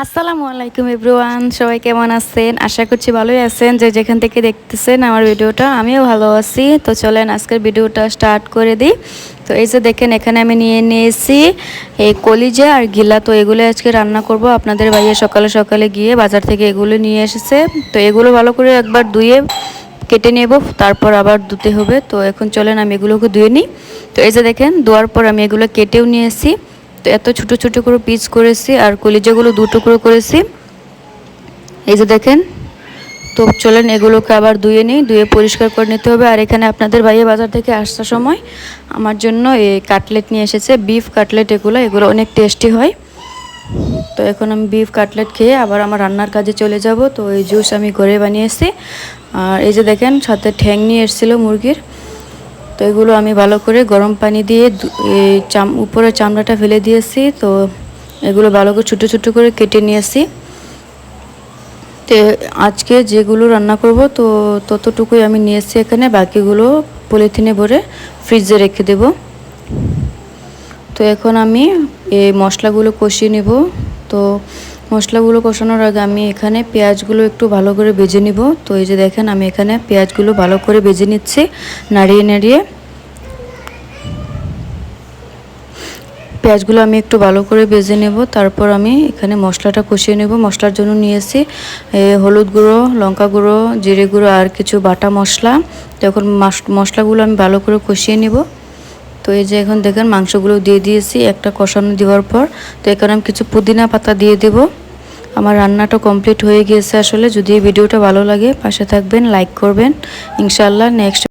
আসসালামু আলাইকুম এভরিওয়ান, সবাই কেমন আছেন? আশা করছি ভালোই আছেন। যে যেখান থেকে দেখতেছেন আমার ভিডিওটা, আমিও ভালো আছি। তো চলেন আজকের ভিডিওটা স্টার্ট করে দিই। তো এই যে দেখেন, এখানে আমি নিয়ে নিয়েছি এই কলিজা আর গিলা তো এগুলো আজকে রান্না করব। আপনাদের ভাইয়া সকালে সকালে গিয়ে বাজার থেকে এগুলো নিয়ে এসেছে। তো এগুলো ভালো করে একবার ধুয়ে কেটে নেব, তারপর আবার ধুতে হবে। তো এখন চলেন আমি এগুলোকে ধুয়ে নিই। তো এই যে দেখেন, ধোয়ার পর আমি এগুলো কেটেও নিয়ে এসেছি তো এত ছোট ছোট করে পিস করেছি আর কলিজাগুলো দু টুকরো করেছি। এই যে দেখেন, তো চলেন এগুলোকে আবার ধুয়ে নিই, ধুয়ে পরিষ্কার করে নিতে হবে। আর এখানে আপনাদের বাইরে বাজার থেকে আসার সময় আমার জন্য এই কাটলেট নিয়ে এসেছে বিফ কাটলেট এগুলো এগুলো অনেক টেস্টি হয়। তো এখন আমি বিফ কাটলেট খেয়ে আবার আমার রান্নার কাজে চলে যাব। তো এই জুস আমি ঘরে বানিয়েছি। আর এই যে দেখেন, সাথে ঠ্যাং নিয়ে এসেছিল মুরগির। তো এগুলো আমি ভালো করে গরম পানি দিয়ে চাম উপরে চামড়াটা ফেলে দিয়েছি। তো এগুলো ভালো করে ছোটো ছোটো করে কেটে নিয়েছি। তো আজকে যেগুলো রান্না করব তো ততটুকুই আমি নিয়েছি এখানে। বাকিগুলো পলিথিনে ভরে ফ্রিজে রেখে দেব। তো এখন আমি এই মশলাগুলো কষিয়ে নেব। তো মশলাগুলো কষানোর আগে আমি এখানে পেঁয়াজগুলো একটু ভালো করে বেজে নিব। তো এই যে দেখেন, আমি এখানে পেঁয়াজগুলো ভালো করে বেজে নিচ্ছি, নাড়িয়ে নাড়িয়ে। পেঁয়াজগুলো আমি একটু ভালো করে বেজে নেব, তারপর আমি এখানে মশলাটা কষিয়ে নেব। মশলার জন্য নিয়েছি হলুদ গুঁড়ো, লঙ্কা গুঁড়ো, জিরে গুঁড়ো আর কিছু বাটা মশলা। তো এখন মশলাগুলো আমি ভালো করে কষিয়ে নেব। তো এই যে এখন দেখেন মাংসগুলো দিয়ে দিয়েছি, একটা কষানো দেওয়ার পর। তো এখানে আমি কিছু পুদিনা পাতা দিয়ে দেব। আমার রান্নাটা কমপ্লিট হয়ে গিয়েছে আসলে। যদি এই ভিডিওটা ভালো লাগে, পাশে থাকবেন, লাইক করবেন। ইনশাল্লাহ নেক্সট